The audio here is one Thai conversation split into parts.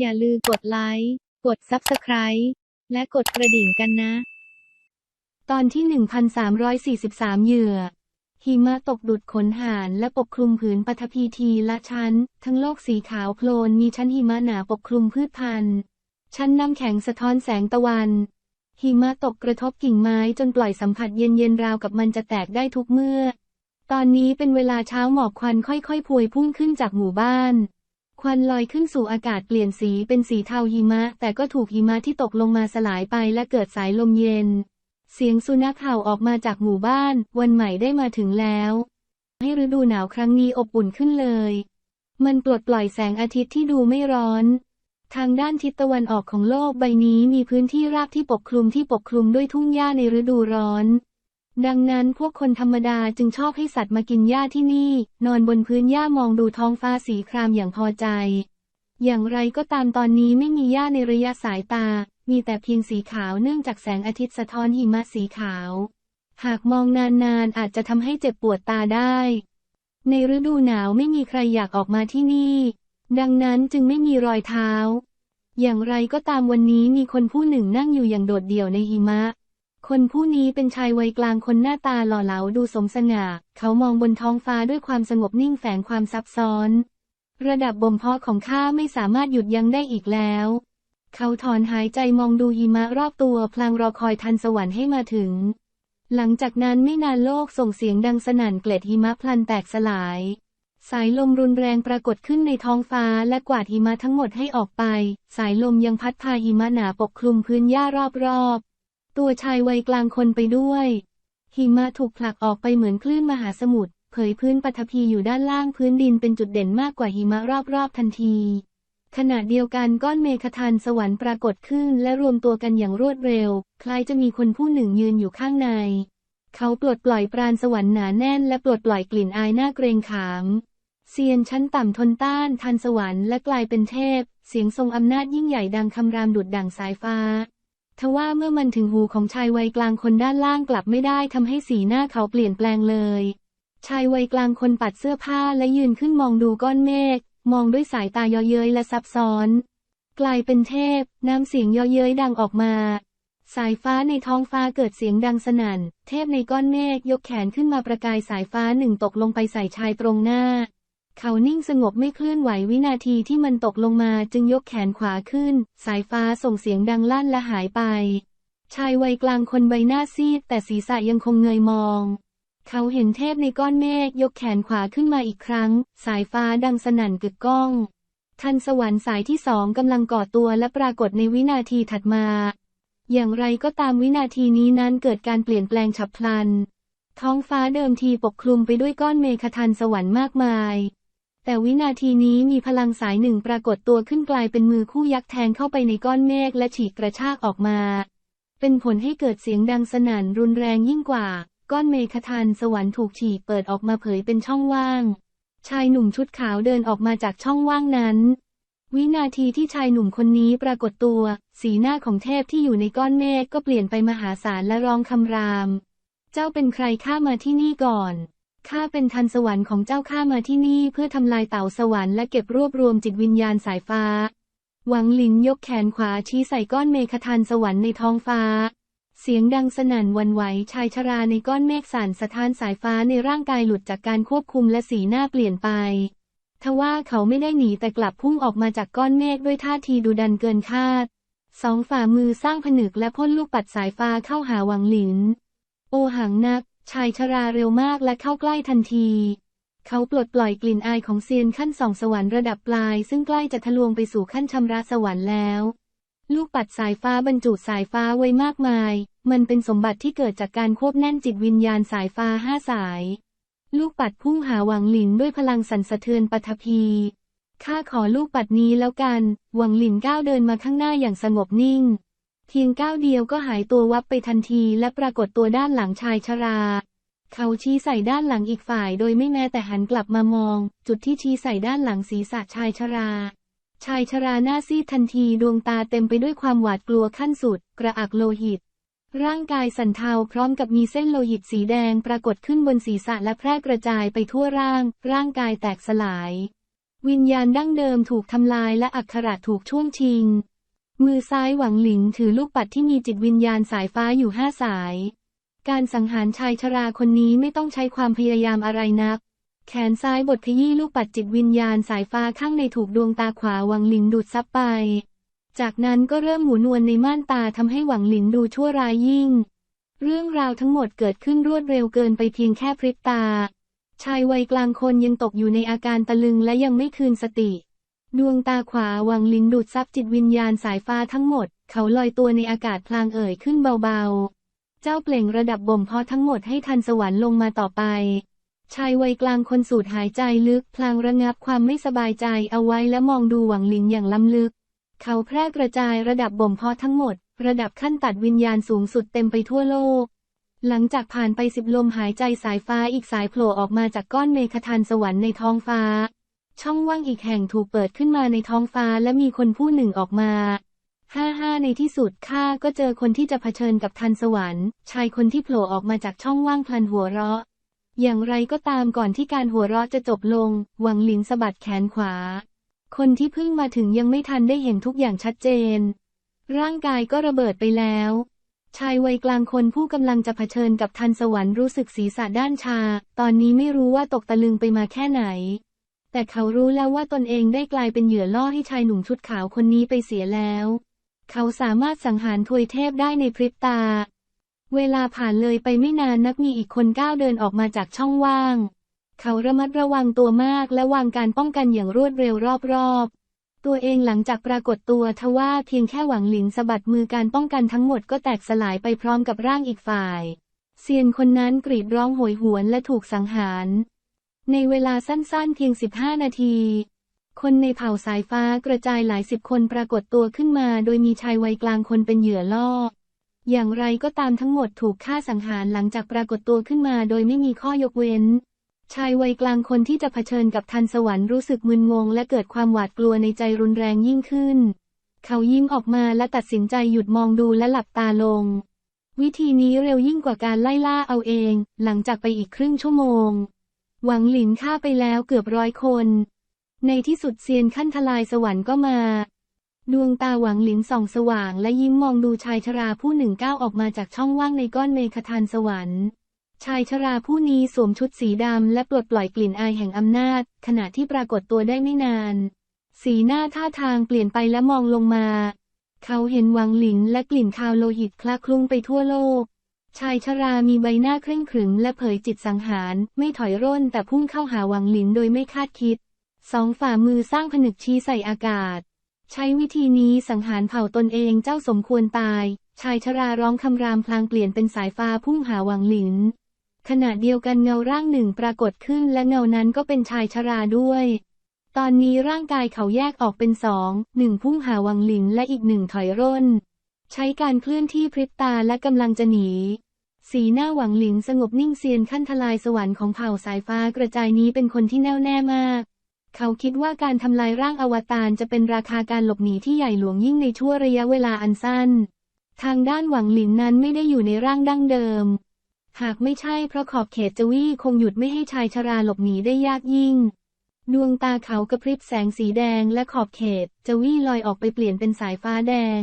อย่าลืมกดไลค์ กด Subscribe และกดกระดิ่งกันนะ ตอนที่ 1343 เหยื่อ หิมะตกดุดขนหานและปกคลุมผืนปฐพีทีละชั้น ทั้งโลกสีขาวโพลนมีชั้นหิมะหนาปกคลุมพืชพันธุ์ ชั้นน้ำแข็งสะท้อนแสงตะวัน หิมะตกกระทบกิ่งไม้จนปล่อยสัมผัสเย็นๆราวกับมันจะแตกได้ทุกเมื่อ ตอนนี้เป็นเวลาเช้าหมอกควันค่อยๆพวยพุ่งขึ้นจากหมู่บ้าน ควันลอยขึ้นสู่อากาศเปลี่ยนสีเป็นสีเทาหิมะ แต่ก็ถูกหิมะที่ตกลงมาสลายไปและเกิดสายลมเย็น เสียงสุนัขเห่าออกมาจากหมู่บ้าน วันใหม่ได้มาถึงแล้ว ให้ฤดูหนาวครั้งนี้อบอุ่นขึ้นเลย มันปลดปล่อยแสงอาทิตย์ที่ดูไม่ร้อน ทางด้านทิศตะวันออกของโลกใบนี้มีพื้นที่ราบที่ปกคลุมที่ปกคลุมด้วยทุ่งหญ้าในฤดูร้อน ดังนั้นพวกคนธรรมดาจึงชอบให้สัตว์มากินหญ้าที่นี่ นอนบนพื้นหญ้ามองดูท้องฟ้าสีครามอย่างพอใจ อย่างไรก็ตามตอนนี้ไม่มีหญ้าในระยะสายตา มีแต่เพียงสีขาวเนื่องจากแสงอาทิตย์สะท้อนหิมะสีขาว หากมองนานๆอาจจะทำให้เจ็บปวดตาได้ ในฤดูหนาวไม่มีใครอยากออกมาที่นี่ ดังนั้นจึงไม่มีรอยเท้า อย่างไรก็ตามวันนี้มีคนผู้หนึ่งนั่งอยู่อย่างโดดเดี่ยวในหิมะ คนผู้นี้เป็นชายวัยกลางคนหน้าตาหล่อเหลาดูสมสง่า เขามองบนท้องฟ้าด้วยความสงบนิ่งแฝงความซับซ้อน ระดับบ่มเพาะของข้าไม่สามารถหยุดยั้งได้อีกแล้ว เขาถอนหายใจมองดูหิมะรอบตัวพลางรอคอยทันสวรรค์ให้มาถึง หลังจากนั้นไม่นานโลกส่งเสียงดังสนั่นเกล็ดหิมะพลันแตกสลาย สายลมรุนแรงปรากฏขึ้นในท้องฟ้าและกวาดหิมะทั้งหมดให้ออกไป สายลมยังพัดพาหิมะหนาปกคลุมพื้นหญ้ารอบๆ ตัวชายวัยกลางคนไปด้วย หิมะถูกผลักออกไปเหมือนคลื่นมหาสมุทรเผยพื้นปฐพีอยู่ด้านล่างพื้นดินเป็นจุดเด่นมากกว่าหิมะรอบๆทันที ขณะเดียวกันก้อนเมฆทานสวรรค์ปรากฏขึ้นและรวมตัวกันอย่างรวดเร็ว คล้ายจะมีคนผู้หนึ่งยืนอยู่ข้างใน เขาปลดปล่อยปราณสวรรค์หนาแน่นและปลดปล่อยกลิ่นอายน่าเกรงขามเซียนชั้นต่ำทนต้านทันสวรรค์และกลายเป็นเทพ เสียงทรงอำนาจยิ่งใหญ่ดังคำรามดุดดั่งสายฟ้า ทว่าเมื่อมันถึงหูของชายวัยกลางคนด้านล่างกลับไม่ได้ทำให้สีหน้าเขาเปลี่ยนแปลงเลย ชายวัยกลางคนปัดเสื้อผ้าและยืนขึ้นมองดูก้อนเมฆมองด้วยสายตาเยาะเย้ยและซับซ้อน กลายเป็นเทพ น้ำเสียงเยาะเย้ยดังออกมา สายฟ้าในท้องฟ้าเกิดเสียงดังสนั่น เทพในก้อนเมฆยกแขนขึ้นมาประกายสายฟ้าหนึ่งตกลงไปใส่ชายตรงหน้า เขานิ่งสงบไม่เคลื่อนไหววินาทีที่มันตกลงมาจึงยกแขนขวาขึ้น สายฟ้าส่งเสียงดังลั่นและหายไป ชายวัยกลางคนใบหน้าซีด แต่ศีรษะยังคงเงยมอง เขาเห็นเทพในก้อนเมฆยกแขนขวาขึ้นมาอีกครั้ง สายฟ้าดังสนั่นกึกก้อง ทันสวรรค์สายที่สองกำลังก่อตัวและปรากฏในวินาทีถัดมา อย่างไรก็ตามวินาทีนี้นั้นเกิดการเปลี่ยนแปลงฉับพลัน ท้องฟ้าเดิมทีปกคลุมไปด้วยก้อนเมฆทันสวรรค์มากมาย แต่วินาทีนี้มีพลังสายหนึ่งปรากฏตัวขึ้นกลายเป็นมือคู่ยักษ์แทงเข้าไปในก้อนเมฆและฉีกกระชากออกมา เป็นผลให้เกิดเสียงดังสนั่นรุนแรงยิ่งกว่า ก้อนเมฆทันสวรรค์ถูกฉีกเปิดออกมาเผยเป็นช่องว่าง ชายหนุ่มชุดขาวเดินออกมาจากช่องว่างนั้น วินาทีที่ชายหนุ่มคนนี้ปรากฏตัว สีหน้าของเทพที่อยู่ในก้อนเมฆก็เปลี่ยนไปมหาศาลและร้องคำราม เจ้าเป็นใครข้ามาที่นี่ก่อน ข้าเป็นทันสวรรค์ของเจ้าข้ามาที่นี่เพื่อทำลายเต่าสวรรค์และเก็บรวบรวมจิตวิญญาณสายฟ้า หวังหลินยกแขนขวาชี้ใส่ก้อนเมฆทันสวรรค์ในท้องฟ้า เสียงดังสนั่นวันไหวชายชราในก้อนเมฆสั่นสะท้านสายฟ้าในร่างกายหลุดจากการควบคุมและสีหน้าเปลี่ยนไป ทว่าเขาไม่ได้หนีแต่กลับพุ่งออกมาจากก้อนเมฆด้วยท่าทีดุดันเกินคาด สองฝ่ามือสร้างผนึกและพ่นลูกปัดสายฟ้าเข้าหาหวังหลิน โอหังนัก ชายชราเร็วมากและเข้าใกล้ทันที เขาปลดปล่อยกลิ่นอายของเซียนขั้นสองสวรรค์ระดับปลาย ซึ่งใกล้จะทะลวงไปสู่ขั้นชำระสวรรค์แล้ว ลูกปัดสายฟ้าบรรจุสายฟ้าไว้มากมาย มันเป็นสมบัติที่เกิดจากการควบแน่นจิตวิญญาณสายฟ้าห้าสาย ลูกปัดพุ่งหาหวังหลินด้วยพลังสั่นสะเทือนปฐพี ข้าขอลูกปัดนี้แล้วกัน หวังหลินก้าวเดินมาข้างหน้าอย่างสงบนิ่ง เพียงก้าวเดียวก็หายตัววับไปทันทีและปรากฏตัวด้านหลังชายชรา เขาชี้ใส่ด้านหลังอีกฝ่ายโดยไม่แม้แต่หันกลับมามอง จุดที่ชี้ใส่ด้านหลังศีรษะชายชรา ชายชราหน้าซีดทันทีดวงตาเต็มไปด้วยความหวาดกลัวขั้นสุด กระอักโลหิต ร่างกายสั่นเทาพร้อมกับมีเส้นโลหิตสีแดงปรากฏขึ้นบนศีรษะและแพร่กระจายไปทั่วร่าง ร่างกายแตกสลาย วิญญาณดั้งเดิมถูกทำลายและอักขระถูกช่วงชิง มือซ้ายหวังหลิงถือลูกปัดที่มีจิตวิญญาณสายฟ้าอยู่ห้าสาย การสังหารชายชราคนนี้ไม่ต้องใช้ความพยายามอะไรนัก แขนซ้ายบดขยี้ลูกปัดจิตวิญญาณสายฟ้าข้างในถูกดวงตาขวาหวังหลิงดูดซับไป จากนั้นก็เริ่มหมุนวนในม่านตาทำให้หวังหลิงดูชั่วร้ายยิ่ง เรื่องราวทั้งหมดเกิดขึ้นรวดเร็วเกินไปเพียงแค่พริบตา ชายวัยกลางคนยังตกอยู่ในอาการตะลึงและยังไม่คืนสติ ดวงตาขวาหวังลิงดูดซับจิตวิญญาณสายฟ้าทั้งหมด เขาลอยตัวในอากาศพลางเอ่ยขึ้นเบาๆ เจ้าเปล่งระดับบ่มเพาะทั้งหมดให้ทันสวรรค์ลงมาต่อไป ชายวัยกลางคนสูดหายใจลึก พลางระงับความไม่สบายใจเอาไว้และมองดูหวังลิงอย่างล้ำลึก เขาแพร่กระจายระดับบ่มเพาะทั้งหมด ระดับขั้นตัดวิญญาณสูงสุดเต็มไปทั่วโลก หลังจากผ่านไปสิบลมหายใจสายฟ้าอีกสายโผล่ออกมาจากก้อนเมฆทานสวรรค์ในท้องฟ้า ช่องว่างอีกแห่งถูกเปิดขึ้นมาในท้องฟ้าและมีคนผู้หนึ่งออกมาห้าห้าในที่สุดข้าก็เจอคนที่จะเผชิญกับทันสวรรค์ ชายคนที่โผล่ออกมาจากช่องว่างพลันหัวเราะ อย่างไรก็ตามก่อนที่การหัวเราะจะจบลง หวังหลิงสะบัดแขนขวา คนที่เพิ่งมาถึงยังไม่ทันได้เห็นทุกอย่างชัดเจน ร่างกายก็ระเบิดไปแล้ว ชายวัยกลางคนผู้กำลังจะเผชิญกับทันสวรรค์รู้สึกศีรษะด้านชา ตอนนี้ไม่รู้ว่าตกตะลึงไปมาแค่ไหน แต่เขารู้แล้วว่าตนเองได้กลายเป็นเหยื่อล่อให้ชายหนุ่มชุดขาวคนนี้ไปเสียแล้ว เขาสามารถสังหารทวยเทพได้ในพริบตา เวลาผ่านเลยไปไม่นานนักมีอีกคนก้าวเดินออกมาจากช่องว่าง เขาระมัดระวังตัวมากและวางการป้องกันอย่างรวดเร็วรอบๆ ตัวเองหลังจากปรากฏตัวทว่าเพียงแค่หวังหลินสะบัดมือการป้องกันทั้งหมดก็แตกสลายไปพร้อมกับร่างอีกฝ่าย เซียนคนนั้นกรีดร้องโหยหวนและถูกสังหาร ในเวลาสั้นๆเพียง 15 นาที คนในเผ่าสายฟ้ากระจายหลายสิบคนปรากฏตัวขึ้นมา โดยมีชายวัยกลางคนเป็นเหยื่อล่อ อย่างไรก็ตามทั้งหมดถูกฆ่าสังหารหลังจากปรากฏตัวขึ้นมาโดยไม่มีข้อยกเว้น ชายวัยกลางคนที่จะเผชิญกับทันสวรรค์รู้สึกมึนงงและเกิดความหวาดกลัวในใจรุนแรงยิ่งขึ้น เขายิ้มออกมาและตัดสินใจหยุดมองดูและหลับตาลง วิธีนี้เร็วยิ่งกว่าการไล่ล่าเอาเอง หลังจากไปอีกครึ่งชั่วโมง หวังหลินฆ่าไปแล้วเกือบร้อยคน ในที่สุดเซียนขั้นทลายสวรรค์ก็มา ดวงตาหวังหลินส่องสว่างและยิ้มมองดูชายชราผู้หนึ่งก้าวออกมาจากช่องว่างในก้อนเมฆทานสวรรค์ชายชราผู้นี้สวมชุดสีดำและปลดปล่อยกลิ่นอายแห่งอำนาจ ขณะที่ปรากฏตัวได้ไม่นาน สีหน้าท่าทางเปลี่ยนไปและมองลงมา เขาเห็นหวังหลินและกลิ่นคาวโลหิตคละคลุ้งไปทั่วโลก ชายชรามีใบหน้าเคร่งขรึมและเผยจิตสังหาร ไม่ถอยร่นแต่พุ่งเข้าหาหวังหลินโดยไม่คาดคิด สองฝ่ามือสร้างผนึกชี้ใส่อากาศ ใช้วิธีนี้สังหารเผ่าตนเองเจ้าสมควรตาย ชายชราร้องคำรามพลางเปลี่ยนเป็นสายฟ้าพุ่งหาหวังหลิน ขณะเดียวกันเงาร่างหนึ่งปรากฏขึ้นและเงานั้นก็เป็นชายชราด้วยตอนนี้ร่างกายเขาแยกออกเป็นสอง หนึ่งพุ่งหาหวังหลินและอีกหนึ่งถอยร่น ใช้การเคลื่อนที่พริบตาและกำลังจะหนี สีหน้าหวังหลินสงบนิ่งเซียนขั้นทลายสวรรค์ของเผ่าสายฟ้ากระจายนี้เป็นคนที่แน่วแน่มาก เขาคิดว่าการทำลายร่างอวตารจะเป็นราคาการหลบหนีที่ใหญ่หลวงยิ่งในชั่วระยะเวลาอันสั้น ทางด้านหวังหลินนั้นไม่ได้อยู่ในร่างดั้งเดิม หากไม่ใช่เพราะขอบเขตจวี่คงหยุดไม่ให้ชายชราหลบหนีได้ยากยิ่ง ดวงตาเขากระพริบแสงสีแดงและขอบเขตจวี่ลอยออกไปเปลี่ยนเป็นสายฟ้าแดง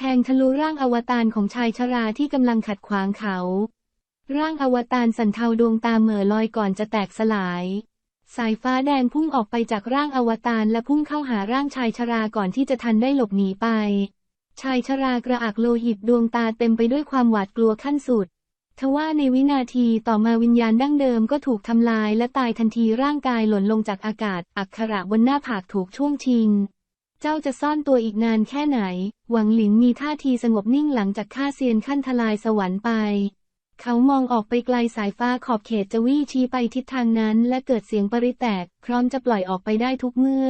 แทงทะลุร่างอวตารของชายชราที่กำลังขัดขวางเขา ร่างอวตารสันเทาดวงตาเหม่อลอยก่อนจะแตกสลาย สายฟ้าแดงพุ่งออกไปจากร่างอวตารและพุ่งเข้าหาร่างชายชราก่อนที่จะทันได้หลบหนีไป ชายชรากระอักโลหิตดวงตาเต็มไปด้วยความหวาดกลัวขั้นสุดทว่าในวินาทีต่อมาวิญญาณดั้งเดิมก็ถูกทำลายและตายทันทีร่างกายหล่นลงจากอากาศ อักขระบนหน้าผากถูกช่วงชิง เจ้าจะซ่อนตัวอีกนานแค่ไหน หวังหลินมีท่าทีสงบนิ่งหลังจากฆ่าเซียนขั้นทลายสวรรค์ไป เขามองออกไปไกลสายฟ้าขอบเขตจะวี่ชี้ไปทิศทางนั้นและเกิดเสียงปริแตก พร้อมจะปล่อยออกไปได้ทุกเมื่อ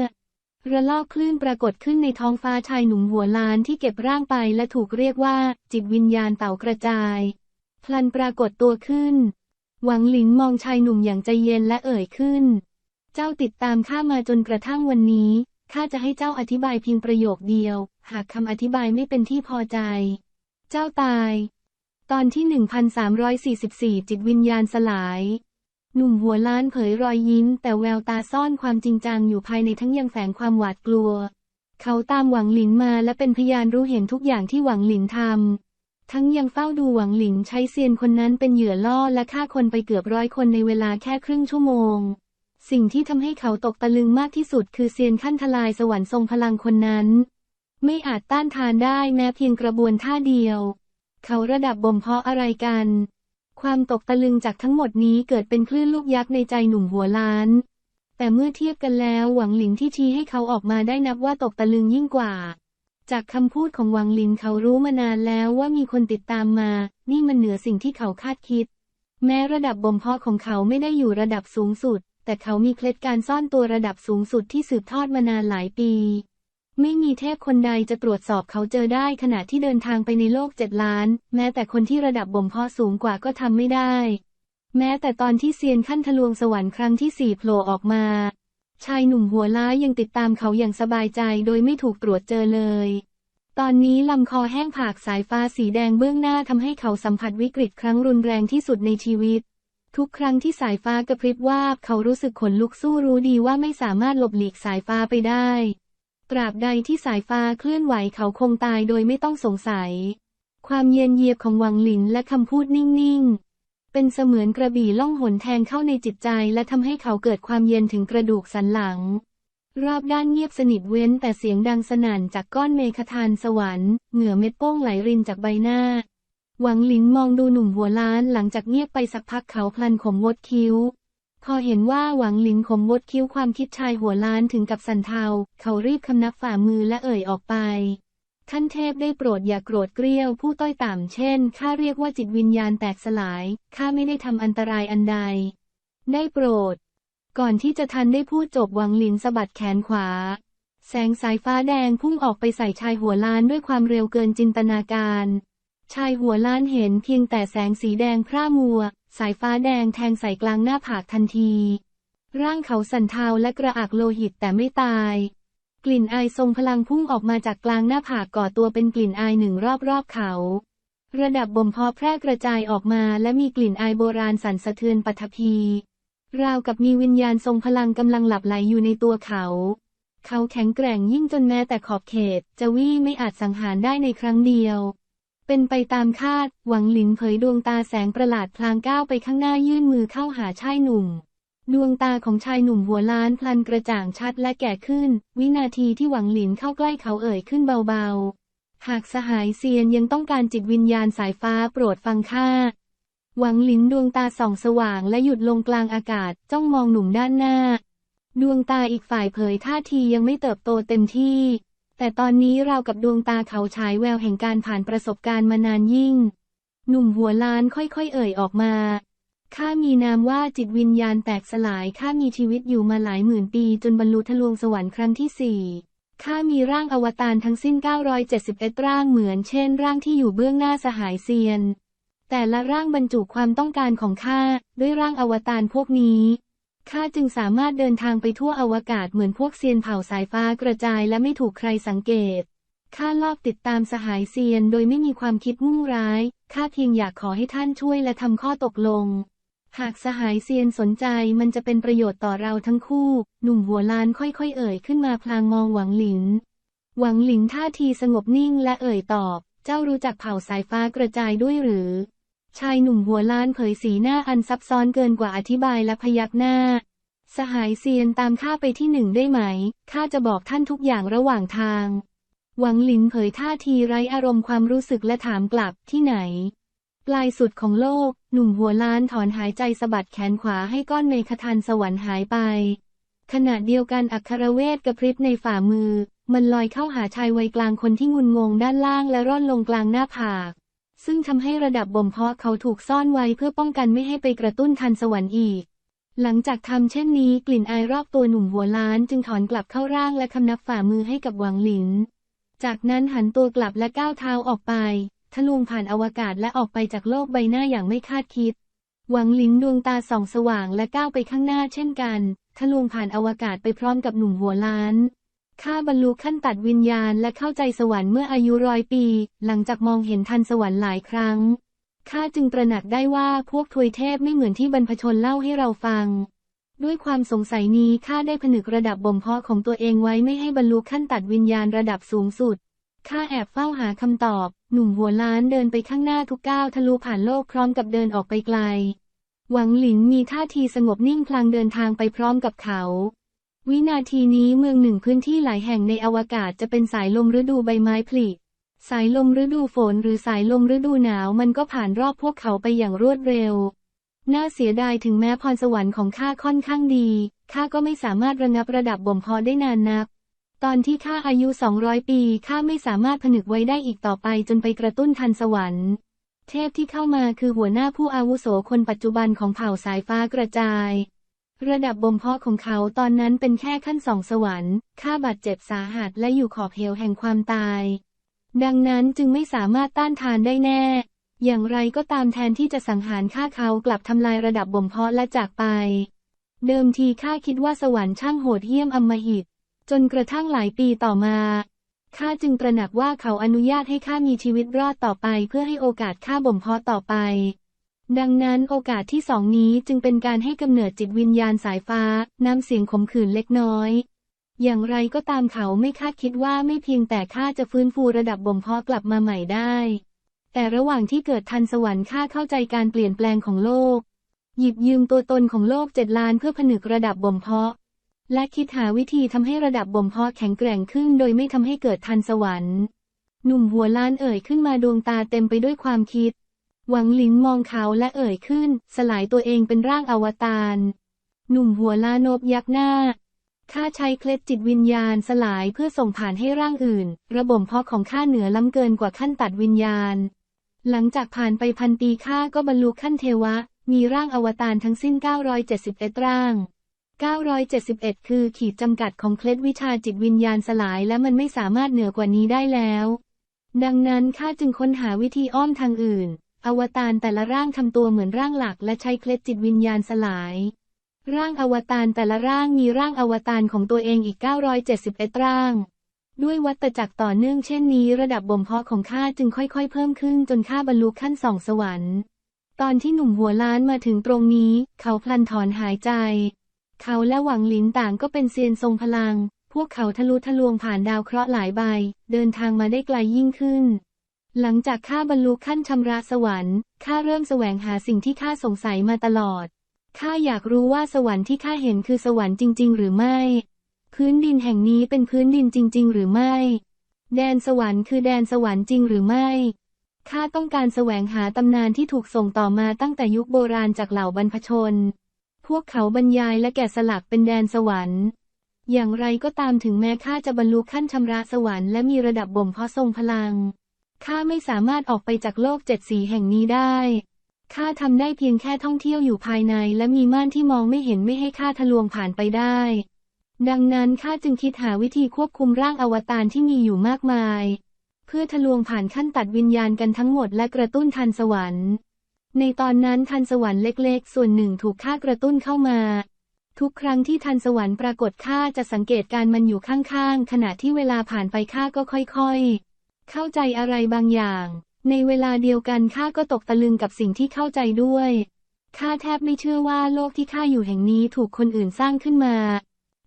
ระลอกคลื่นปรากฏขึ้นในท้องฟ้าชายหนุ่มหัวล้านที่เก็บร่างไปและถูกเรียกว่า จิตวิญญาณเต่ากระจาย พลันปรากฏตัวขึ้น หวังหลินมองชายหนุ่มอย่างใจเย็นและเอ่ยขึ้น เจ้าติดตามข้ามาจนกระทั่งวันนี้ ข้าจะให้เจ้าอธิบายเพียงประโยคเดียว หากคำอธิบายไม่เป็นที่พอใจ เจ้าตาย ตอนที่ 1344 จิตวิญญาณสลาย หนุ่มหัวล้านเผยรอยยิ้ม แต่แววตาซ่อนความจริงจังอยู่ภายในทั้งยังแฝงความหวาดกลัว เขาตามหวังหลินมาและเป็นพยานรู้เห็นทุกอย่างที่หวังหลินทำ ทั้งยังเฝ้าดูหวังหลินใช้เซียนคนนั้นเป็นเหยื่อล่อและฆ่าคนไปเกือบร้อยคนในเวลาแค่ครึ่งชั่วโมง สิ่งที่ทำให้เขาตกตะลึงมากที่สุดคือเซียนขั้นทลายสวรรค์ทรงพลังคนนั้น ไม่อาจต้านทานได้แม้เพียงกระบวนท่าเดียว เขาระดับบ่มเพาะอะไรกัน ความตกตะลึงจากทั้งหมดนี้เกิดเป็นคลื่นลูกยักษ์ในใจหนุ่มหัวล้าน แต่เมื่อเทียบกันแล้วหวังหลินที่ชี้ให้เขาออกมาได้นับว่าตกตะลึงยิ่งกว่า จากคำพูดของหวังหลินเขารู้มานานแล้วว่ามีคนติดตามมา นี่มันเหนือสิ่งที่เขาคาดคิด แม้ระดับบ่มเพาะของเขาไม่ได้อยู่ระดับสูงสุด แต่เขามีเคล็ดการซ่อนตัวระดับสูงสุดที่สืบทอดมานานหลายปี ไม่มีเทพคนใดจะตรวจสอบเขาเจอได้ขณะที่เดินทางไปในโลกเจ็ดล้าน แม้แต่คนที่ระดับบ่มเพาะสูงกว่าก็ทำไม่ได้ แม้แต่ตอนที่เซียนขั้นทะลวงสวรรค์ครั้งที่สี่โผล่ออกมา ชายหนุ่มหัวล้ายังติดตามเขาอย่างสบายใจโดยไม่ถูกตรวจเจอเลยตอนนี้ลำคอแห้งผากสายฟ้าสีแดงเบื้องหน้าทำให้เขาสัมผัสวิกฤตครั้งรุนแรงที่สุดในชีวิต ทุกครั้งที่สายฟ้ากระพริบวาบเขารู้สึกขนลุกสู้รู้ดีว่าไม่สามารถหลบหลีกสายฟ้าไปได้ ตราบใดที่สายฟ้าเคลื่อนไหวเขาคงตายโดยไม่ต้องสงสัย ความเย็นเยียบของวังหลินและคำพูดนิ่งๆ เป็นเสมือนกระบี่ล่องหนแทงเข้าในจิตใจและทำให้เขาเกิดความเย็นถึงกระดูกสันหลัง รอบด้านเงียบสนิทเว้นแต่เสียงดังสนั่นจากก้อนเมฆทานสวรรค์เหงื่อเม็ดโป้งไหลรินจากใบหน้า หวังหลินมองดูหนุ่มหัวล้านหลังจากเงียบไปสักพักเขาพลันขมวดคิ้ว พอเห็นว่าหวังหลินขมวดคิ้วความคิดชายหัวล้านถึงกับสันเทา เขารีบคำนับฝ่ามือและเอ่ยออกไป ท่านเทพได้โปรดอย่าโกรธเกรี้ยวผู้ต้อยต่ำเช่นข้าเรียกว่าจิตวิญญาณแตกสลายข้าไม่ได้ทำอันตรายอันใด ได้โปรด ก่อนที่จะทันได้พูดจบหวังหลินสะบัดแขนขวา แสงสายฟ้าแดงพุ่งออกไปใส่ชายหัวล้านด้วยความเร็วเกินจินตนาการ ชายหัวล้านเห็นเพียงแต่แสงสีแดงพร่ามัว สายฟ้าแดงแทงใส่กลางหน้าผากทันที ร่างเขาสั่นเทาและกระอักโลหิตแต่ไม่ตาย กลิ่นอายทรงพลังพุ่งออกมาจากกลางหน้าผากก่อตัวเป็นกลิ่นอายหนึ่งรอบๆเขา ระดับบ่มเพาะแพร่กระจายออกมาและมีกลิ่นอายโบราณสั่นสะเทือนปัทภีราวกับมีวิญญาณทรงพลังกำลังหลับไหลอยู่ในตัวเขา เขาแข็งแกร่งยิ่งจนแม้แต่ขอบเขต จะวี่ไม่อาจสังหารได้ในครั้งเดียว เป็นไปตามคาด หวังหลินเผยดวงตาแสงประหลาดพลางก้าวไปข้างหน้ายื่นมือเข้าหาชายหนุ่ม ดวงตาของชายหนุ่มหัวล้านพลันกระจ่างชัดและแก่ขึ้น วินาทีที่หวังหลินเข้าใกล้เขาเอ่ยขึ้นเบาๆ หากสหายเซียนยังต้องการจิตวิญญาณสายฟ้าโปรดฟังข้า หวังหลินดวงตาส่องสว่างและหยุดลงกลางอากาศจ้องมองหนุ่มด้านหน้า ดวงตาอีกฝ่ายเผยท่าทียังไม่เติบโตเต็มที่ แต่ตอนนี้เรากับดวงตาเขาฉายแววแห่งการผ่านประสบการณ์มานานยิ่ง หนุ่มหัวล้านค่อยๆเอ่ยออกมา ข้ามีนามว่าจิตวิญญาณแตกสลาย ข้ามีชีวิตอยู่มาหลายหมื่นปีจนบรรลุทะลวงสวรรค์ครั้งที่สี่ข้ามีร่างอวตารทั้งสิ้น 971 ร่างเหมือนเช่น ร่างที่อยู่เบื้องหน้าสหายเซียน แต่ละร่างบรรจุความต้องการของข้าด้วยร่างอวตารพวกนี้ ข้าจึงสามารถเดินทางไปทั่วอวกาศเหมือนพวกเซียนเผ่าสายฟ้ากระจายและไม่ถูกใครสังเกต ข้าลอบติดตามสหายเซียนโดยไม่มีความคิดมุ่งร้าย ข้าเพียงอยากขอให้ท่านช่วยและทำข้อตกลง หากสหายเซียนสนใจมันจะเป็นประโยชน์ต่อเราทั้งคู่ หนุ่มหัวล้านค่อยๆ เอ่ยขึ้นมาพลางมองหวังหลิน หวังหลินท่าทีสงบนิ่งและเอ่ยตอบ เจ้ารู้จักเผ่าสายฟ้ากระจายด้วยหรือ ชายหนุ่มหัวล้านเผยสีหน้าอันซับซ้อนเกินกว่าอธิบายและพยักหน้า สหายเซียนตามข้าไปที่หนึ่งได้ไหม ข้าจะบอกท่านทุกอย่างระหว่างทาง หวังหลินเผยท่าทีไร้อารมณ์ความรู้สึกและถามกลับที่ไหน ปลายสุดของโลก หนุ่มหัวล้านถอนหายใจสะบัดแขนขวาให้ก้อนเมฆทานสวรรค์หายไป ขณะเดียวกันอัครเวทกระพริบในฝ่ามือ มันลอยเข้าหาชายวัยกลางคนที่งุนงงด้านล่างและร่อนลงกลางหน้าผาก ซึ่งทำให้ระดับบ่มเพาะเขาถูกซ่อนไว้เพื่อป้องกันไม่ให้ไปกระตุ้นทันสวรรค์อีก หลังจากทำเช่นนี้กลิ่นอายรอบตัวหนุ่มหัวล้านจึงถอนกลับเข้าร่างและคำนับฝ่ามือให้กับหวังหลิน จากนั้นหันตัวกลับและก้าวเท้าออกไป ทะลวงผ่านอวกาศและออกไปจากโลกใบหน้าอย่างไม่คาดคิด หวังหลินดวงตาส่องสว่างและก้าวไปข้างหน้าเช่นกัน ทะลวงผ่านอวกาศไปพร้อมกับหนุ่มหัวล้าน ข้าบรรลุขั้นตัดวิญญาณและเข้าใจสวรรค์เมื่ออายุร้อยปี หลังจากมองเห็นทันสวรรค์หลายครั้ง ข้าจึงตระหนักได้ว่าพวกทวยเทพไม่เหมือนที่บรรพชนเล่าให้เราฟัง ด้วยความสงสัยนี้ข้าได้ผนึกระดับบ่มเพาะของตัวเองไว้ไม่ให้บรรลุขั้นตัดวิญญาณระดับสูงสุด ข้าแอบเฝ้าหาคำตอบ หนุ่มหัวล้านเดินไปข้างหน้าทุกก้าวทะลุผ่านโลกพร้อมกับเดินออกไปไกล หวังหลินมีท่าทีสงบนิ่งพลางเดินทางไปพร้อมกับเขา วินาทีนี้เมืองหนึ่งพื้นที่หลายแห่งในอวกาศจะเป็นสายลมฤดูใบไม้ผลิสายลมฤดูฝนหรือสายลมฤดูหนาวมันก็ผ่านรอบพวกเขาไปอย่างรวดเร็ว น่าเสียดายถึงแม้พรสวรรค์ของข้าค่อนข้างดี ข้าก็ไม่สามารถระงับระดับบ่มพาะได้นานนัก ตอนที่ข้าอายุ 200 ปีข้าไม่สามารถผนึกไว้ได้อีกต่อไปจนไปกระตุ้นทันสวรรค์ เทพที่เข้ามาคือหัวหน้าผู้อาวุโสคนปัจจุบันของเผ่าสายฟ้ากระจาย ระดับบ่มเพาะของเขาตอนนั้นเป็นแค่ขั้นสองสวรรค์ข้าบาดเจ็บสาหัสและอยู่ขอบเหวแห่งความตาย ดังนั้นจึงไม่สามารถต้านทานได้แน่ อย่างไรก็ตามแทนที่จะสังหารข้าเขากลับทำลายระดับบ่มเพาะและจากไป เดิมทีข้าคิดว่าสวรรค์ช่างโหดเหี้ยมอำมหิต จนกระทั่งหลายปีต่อมาข้าจึงตระหนักว่าเขาอนุญาตให้ข้ามีชีวิตรอดต่อไป เพื่อให้โอกาสข้าบ่มเพาะต่อไป ดังนั้นโอกาสที่สองนี้จึงเป็นการให้กำเนิดจิตวิญญาณสายฟ้าน้ำเสียงขมขื่นเล็กน้อย อย่างไรก็ตามเขาไม่คาดคิดว่าไม่เพียงแต่ข้าจะฟื้นฟูระดับบ่มเพาะกลับมาใหม่ได้ แต่ระหว่างที่เกิดทันสวรรค์ข้าเข้าใจการเปลี่ยนแปลงของโลก หยิบยืมตัวตนของโลกเจ็ดล้านเพื่อผนึกระดับบ่มเพาะ และคิดหาวิธีทำให้ระดับบ่มเพาะแข็งแกร่งขึ้น โดยไม่ทำให้เกิดทันสวรรค์ หนุ่มหัวล้านเอ่ยขึ้นมาดวงตาเต็มไปด้วยความคิด หวังหลินมองเขาและเอ่ยขึ้น สลายตัวเองเป็นร่างอวตารหนุ่มหัวลาโนบยักหน้าข้าใช้เคล็ดจิตวิญญาณสลายเพื่อส่งผ่านให้ร่างอื่น ระบบเพาะของข้าเหนือล้ำเกินกว่าขั้นตัดวิญญาณ หลังจากผ่านไปพันปีข้าก็บรรลุขั้นเทวะ มีร่างอวตารทั้งสิ้น 971 ร่าง 971 คือขีดจำกัดของเคล็ดวิชาจิตวิญญาณสลายและมันไม่สามารถเหนือกว่านี้ได้แล้ว ดังนั้นข้าจึงค้นหาวิธีอ้อมทางอื่น อวตารแต่ละร่างทำตัวเหมือนร่างหลักและใช้เคล็ดจิตวิญญาณสลาย ร่างอวตารแต่ละร่างมีร่างอวตารของตัวเองอีก 971 ร่าง ด้วยวัตจักรต่อเนื่องเช่นนี้ระดับบ่มเพาะของข้าจึงค่อยๆ เพิ่มขึ้นจนข้าบรรลุขั้นสองสวรรค์ ตอนที่หนุ่มหัวล้านมาถึงตรงนี้ เขาพลันถอนหายใจ เขาและหวังหลินต่างก็เป็นเซียนทรงพลัง พวกเขาทะลุทะลวงผ่านดาวเคราะห์หลายใบ เดินทางมาได้ไกลยิ่งขึ้น หลังจากข้าบรรลุขั้นชำระสวรรค์ข้าเริ่มแสวงหาสิ่งที่ข้าสงสัยมาตลอดข้าอยากรู้ว่าสวรรค์ที่ข้าเห็นคือสวรรค์จริง ๆ หรือไม่ พื้นดินแห่งนี้เป็นพื้นดินจริง ๆ หรือไม่ แดนสวรรค์คือแดนสวรรค์จริงหรือไม่ข้าต้องการแสวงหาตำนานที่ถูกส่งต่อมาตั้งแต่ยุคโบราณจากเหล่าบรรพชน พวกเขาบรรยายและแกะสลักเป็นแดนสวรรค์ อย่างไรก็ตามถึงแม้ข้าจะบรรลุขั้นชำระสวรรค์และมีระดับบ่มเพาะทรงพลัง ข้าไม่สามารถออกไปจากโลกเจ็ดสีแห่งนี้ได้ ข้าทำได้เพียงแค่ท่องเที่ยวอยู่ภายใน และมีม่านที่มองไม่เห็นไม่ให้ข้าทะลวงผ่านไปได้ ดังนั้นข้าจึงคิดหาวิธีควบคุมร่างอวตารที่มีอยู่มากมาย เพื่อทะลวงผ่านขั้นตัดวิญญาณกันทั้งหมดและกระตุ้นทันสวรรค์ ในตอนนั้นทันสวรรค์เล็กๆ ส่วนหนึ่งถูกข้ากระตุ้นเข้ามาทุกครั้งที่ทันสวรรค์ปรากฏข้าจะสังเกตการมันอยู่ข้างๆ ขณะที่เวลาผ่านไปข้าก็ค่อยๆ เข้าใจอะไรบางอย่าง ในเวลาเดียวกันข้าก็ตกตะลึงกับสิ่งที่เข้าใจด้วยข้าแทบไม่เชื่อว่าโลกที่ข้าอยู่แห่งนี้ถูกคนอื่นสร้างขึ้นมา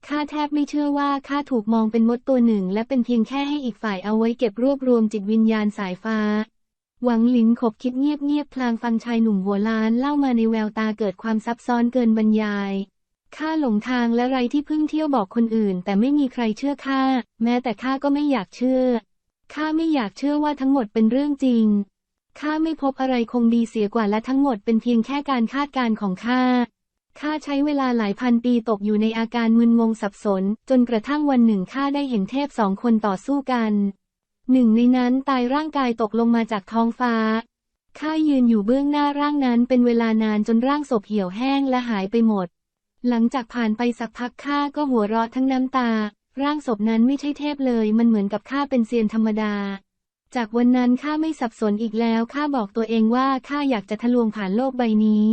ข้าแทบไม่เชื่อว่าข้าถูกมองเป็นมดตัวหนึ่ง และเป็นเพียงแค่ให้อีกฝ่ายเอาไว้เก็บรวบรวมจิตวิญญาณสายฟ้า หวังหลินขบคิดเงียบๆพลางฟังชายหนุ่มหัวล้านเล่ามาในแววตาเกิดความซับซ้อนเกินบรรยายข้าหลงทางและไรที่พึ่งเที่ยวบอกคนอื่น แต่ไม่มีใครเชื่อข้าแม้แต่ข้าก็ไม่อยากเชื่อ ข้าไม่อยากเชื่อว่าทั้งหมดเป็นเรื่องจริง ข้าไม่พบอะไรคงดีเสียกว่าและทั้งหมดเป็นเพียงแค่การคาดการณ์ของข้า ข้าใช้เวลาหลายพันปีตกอยู่ในอาการมึนงงสับสน จนกระทั่งวันหนึ่งข้าได้เห็นเทพสองคนต่อสู้กัน หนึ่งในนั้นตายร่างกายตกลงมาจากท้องฟ้า ข้ายืนอยู่เบื้องหน้าร่างนั้นเป็นเวลานานจนร่างศพเหี่ยวแห้งและหายไปหมด หลังจากผ่านไปสักพักข้าก็หัวเราะทั้งน้ำตา ร่างศพนั้นไม่ใช่เทพเลย มันเหมือนกับข้าเป็นเซียนธรรมดา จากวันนั้นข้าไม่สับสนอีกแล้วข้าบอกตัวเองว่าข้าอยากจะทะลวงผ่านโลกใบนี้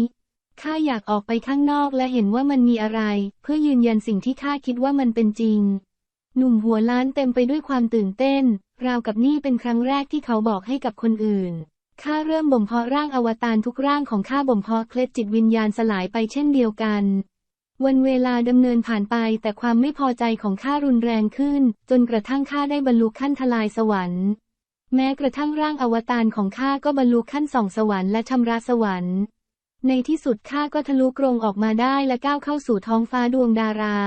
ข้าอยากออกไปข้างนอกและเห็นว่ามันมีอะไร เพื่อยืนยันสิ่งที่ข้าคิดว่ามันเป็นจริง หนุ่มหัวล้านเต็มไปด้วยความตื่นเต้น ราวกับนี่เป็นครั้งแรกที่เขาบอกให้กับคนอื่นข้าเริ่มบ่มเพาะร่างอวตารทุกร่างของข้าบ่มเพาะเคล็ดจิตวิญญาณสลายไปเช่นเดียวกัน วันเวลาดำเนินผ่านไปแต่ความไม่พอใจของข้ารุนแรงขึ้น จนกระทั่งข้าได้บรรลุขั้นทลายสวรรค์ แม้กระทั่งร่างอวตารของข้าก็บรรลุขั้นส่องสวรรค์และชำระสวรรค์ ในที่สุดข้าก็ทะลุกรงออกมาได้และก้าวเข้าสู่ท้องฟ้าดวงดารา